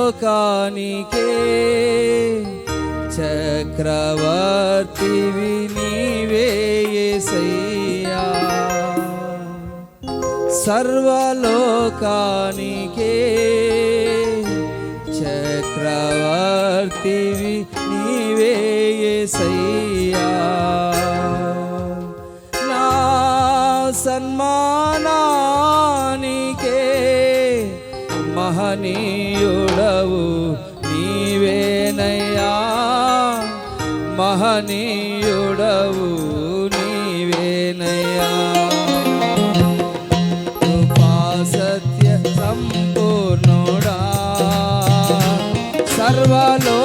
సర్వలోకానికే చక్రవర్తివి నీవేసయ్యా సర్వలోకానికే చక్రవర్తివి నీవేసయ్యా మహనీయుడవు నీవేనయ్యా. కృపా సత్య సంపూర్ణోడా. సర్వలో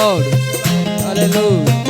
Aleluia.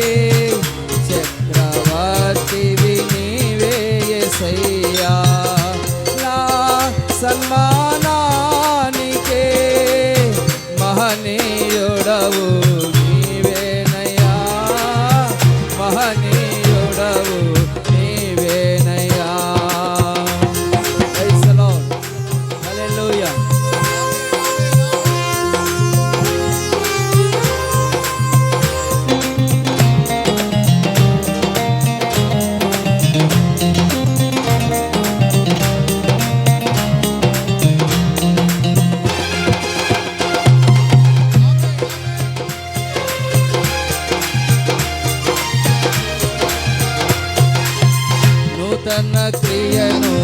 నూతన క్రియను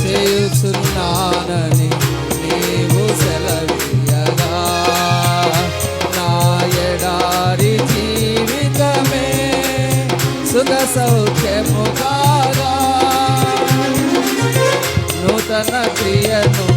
చేయుచున్నానని నీవు సెలవీయగా నా ఎడారి జీవితమే సుఖ సౌఖ్యముగా నూతన క్రియను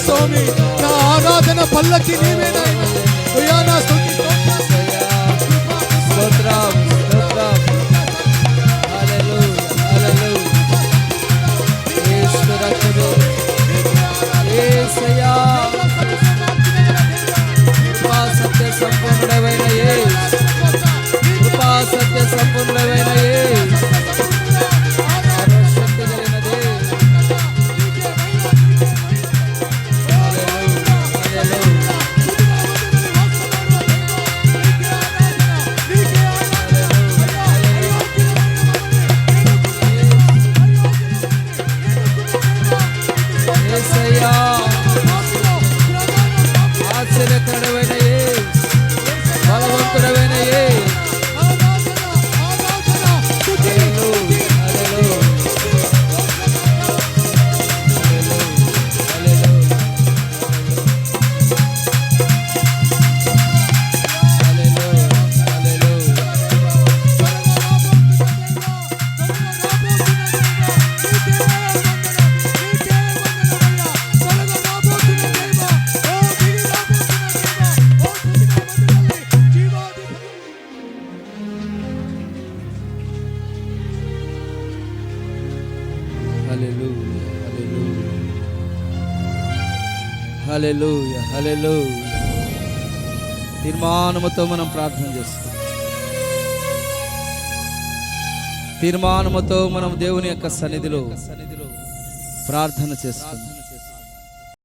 స్వామి నా ఆరాధన పల్లకి నీవేనాయన. నా స్తు హలెలూయ హల్లెలూయా. తీర్మానముతో మనం ప్రార్థన చేస్తాం తీర్మానముతో మనం దేవుని యొక్క సన్నిధిలో ప్రార్థన చేస్తాం